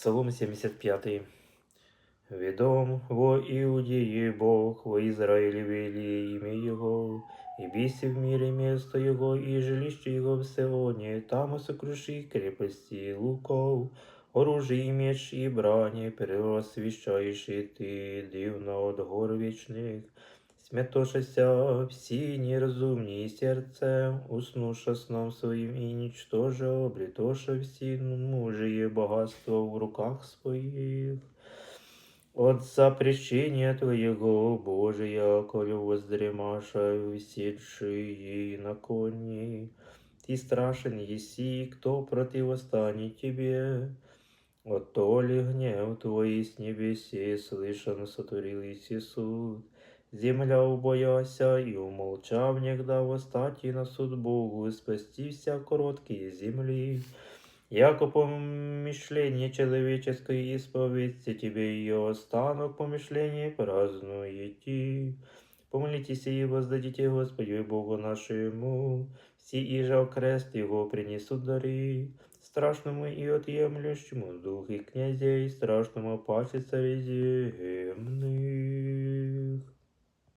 Псалом 75. Відом во Иудеи Бог, во Израиле вели имя Его, и бейся в мире место Его, и жилище Его в Сионе, там сокруши крепости луков, оружие и меч и брани, просвещаешь и ты, дивно от гор вечных, Смятошася всі неразумні серцем, уснуша сном своїм і нічтоже, облітоша всі мужие багатство в руках своїх. От запрещения Твоего, Божия, коли воздремаша, висевший на коні. Ты страшен еси, кто противостанет Тебе? От гнев Твой с небесе слышан, сотворил Иси суд. Земля убояся и умолчав, негда восстать и на суд Богу, спасти вся короткие земли. Яко помышление человеческое исповедься тебе ее останок помышление празднуете. Помолитесь и воздадите Господи Богу нашему, все иже окрест Его принесут дары, страшному и отъемлющему дух и князей, страшному паче царей земных.